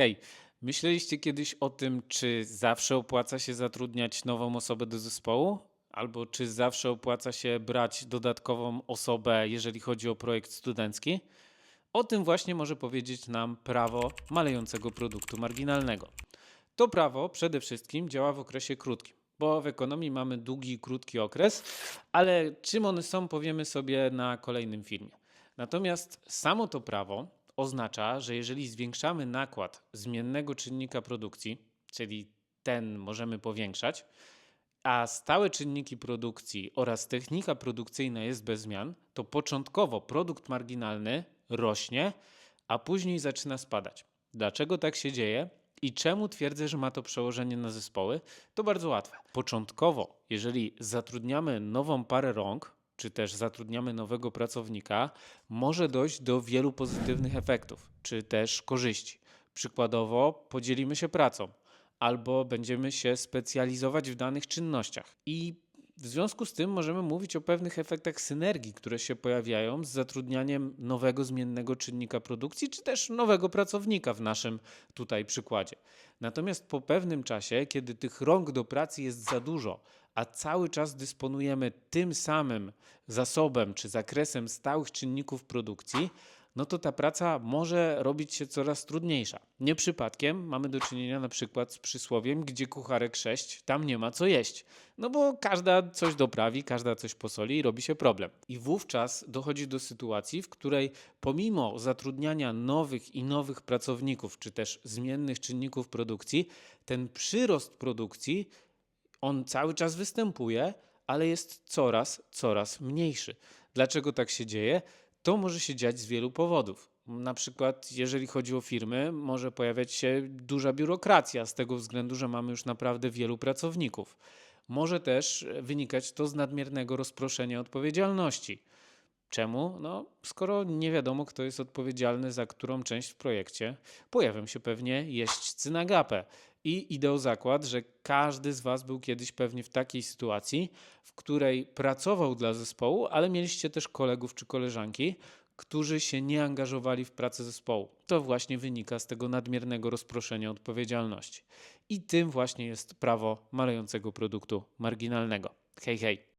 Hej, myśleliście kiedyś o tym, czy zawsze opłaca się zatrudniać nową osobę do zespołu? Albo czy zawsze opłaca się brać dodatkową osobę, jeżeli chodzi o projekt studencki? O tym właśnie może powiedzieć nam prawo malejącego produktu marginalnego. To prawo przede wszystkim działa w okresie krótkim, bo w ekonomii mamy długi i krótki okres, ale czym one są, powiemy sobie na kolejnym filmie. Natomiast samo to prawo oznacza, że jeżeli zwiększamy nakład zmiennego czynnika produkcji, czyli ten możemy powiększać, a stałe czynniki produkcji oraz technika produkcyjna jest bez zmian, to początkowo produkt marginalny rośnie, a później zaczyna spadać. Dlaczego tak się dzieje? I czemu twierdzę, że ma to przełożenie na zespoły? To bardzo łatwe. Początkowo, jeżeli zatrudniamy nową parę rąk, czy też zatrudniamy nowego pracownika, może dojść do wielu pozytywnych efektów, czy też korzyści. Przykładowo, podzielimy się pracą, albo będziemy się specjalizować w danych czynnościach. I w związku z tym możemy mówić o pewnych efektach synergii, które się pojawiają z zatrudnianiem nowego zmiennego czynnika produkcji, czy też nowego pracownika w naszym tutaj przykładzie. Natomiast po pewnym czasie, kiedy tych rąk do pracy jest za dużo, a cały czas dysponujemy tym samym zasobem czy zakresem stałych czynników produkcji, no to ta praca może robić się coraz trudniejsza. Nie przypadkiem mamy do czynienia na przykład z przysłowiem, gdzie kucharek sześć, tam nie ma co jeść. No bo każda coś doprawi, każda coś posoli i robi się problem. I wówczas dochodzi do sytuacji, w której pomimo zatrudniania nowych i nowych pracowników, czy też zmiennych czynników produkcji, ten przyrost produkcji on cały czas występuje, ale jest coraz, coraz mniejszy. Dlaczego tak się dzieje? To może się dziać z wielu powodów. Na przykład, jeżeli chodzi o firmy, może pojawiać się duża biurokracja z tego względu, że mamy już naprawdę wielu pracowników. Może też wynikać to z nadmiernego rozproszenia odpowiedzialności. Czemu? No, skoro nie wiadomo, kto jest odpowiedzialny za którą część w projekcie, pojawią się pewnie jeźdźcy na gapę. I idę o zakład, że każdy z Was był kiedyś pewnie w takiej sytuacji, w której pracował dla zespołu, ale mieliście też kolegów czy koleżanki, którzy się nie angażowali w pracę zespołu. To właśnie wynika z tego nadmiernego rozproszenia odpowiedzialności. I tym właśnie jest prawo malejącego produktu marginalnego. Hej, hej.